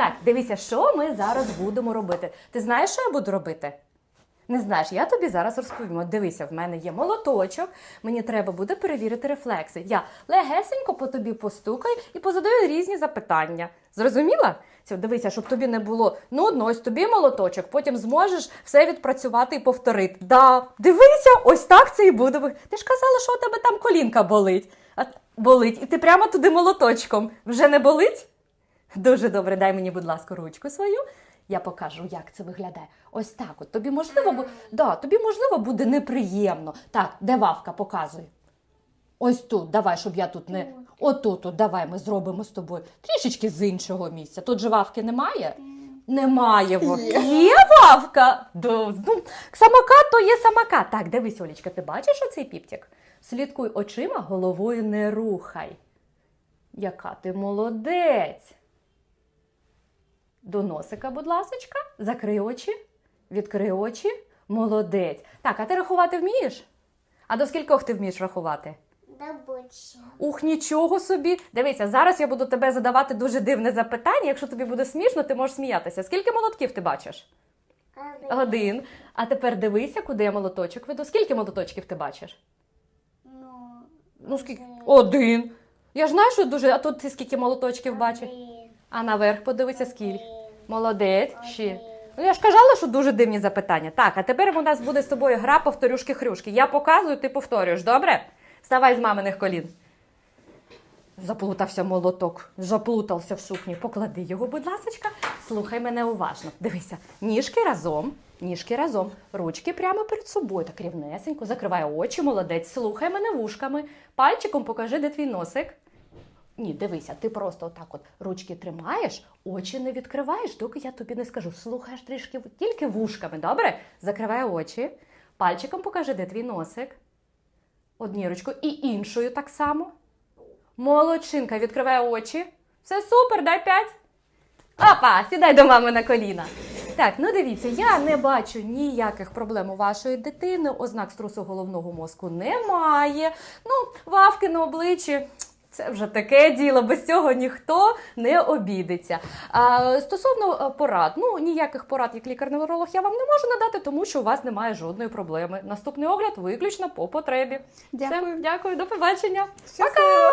Так, дивися, що ми зараз будемо робити. Ти знаєш, що я буду робити? Не знаєш, я тобі зараз розповім. Дивися, в мене є молоточок, мені треба буде перевірити рефлекси. Я легесенько по тобі постукаю і позадаю різні запитання. Зрозуміла? Дивися, щоб тобі не було нудно, ось тобі молоточок, потім зможеш все відпрацювати і повторити. Да, дивися, ось так це і буде. Ти ж казала, що у тебе там колінка болить. А болить, і ти прямо туди молоточком. Вже не болить? Дуже добре, дай мені, будь ласка, ручку свою. Я покажу, як це виглядає. Ось так. От тобі можливо, бу... да, тобі можливо буде неприємно. Так, де вавка, показуй. Ось тут, давай, щоб я тут не. Отут, от, давай ми зробимо з тобою трішечки з іншого місця. Тут же вавки немає? Немає вовки. Є вавка. Ну, самокат то є самокат. Так, дивись, Олічка, ти бачиш оцей піптик? Слідкуй очима, головою не рухай. Яка ти молодець. До носика, будь ласочка, закрий очі, відкрий очі. Молодець. Так, а ти рахувати вмієш? А до скількох ти вмієш рахувати? Да больше. Ух, нічого собі. Дивися, зараз я буду тебе задавати дуже дивне запитання. Якщо тобі буде смішно, ти можеш сміятися. Скільки молотків ти бачиш? Один. Один. А тепер дивися, куди я молоточок веду. Скільки молоточків ти бачиш? Ну, Ну, скільки? Один. Я ж знаю, що дуже. А тут ти скільки молоточків бачиш? А наверх подивися, скільки. Молодець. Ще. Ну, я ж казала, що дуже дивні запитання. Так, а тепер у нас буде з тобою гра повторюшки-хрюшки. Я показую, ти повторюєш, добре? Вставай з маминих колін. Заплутався молоток, заплутався в сукні. Поклади його, будь ласочка. Слухай мене уважно. Дивися, ніжки разом, ніжки разом, ручки прямо перед собою, так рівнесенько. Закривай очі, молодець. Слухай мене вушками. Пальчиком покажи, де твій носик. Ні, дивися, ти просто отак от ручки тримаєш, очі не відкриваєш, доки я тобі не скажу. Слухаєш трішки тільки вушками, добре? Закривай очі, пальчиком покажи, де твій носик. Однією ручкою і іншою так само. Молодчинка, відкривай очі. Все супер, дай п'ять. Опа, сідай до мами на коліна. Так, ну дивіться, я не бачу ніяких проблем у вашої дитини, ознак струсу головного мозку немає. Ну, вавки на обличчі. Це вже таке діло, без цього ніхто не обідеться. А, стосовно е, порад, ну ніяких порад, як лікар-невролог, я вам не можу надати, тому що у вас немає жодної проблеми. Наступний огляд виключно по потребі. Дякую. Все, дякую, до побачення. Щасливо.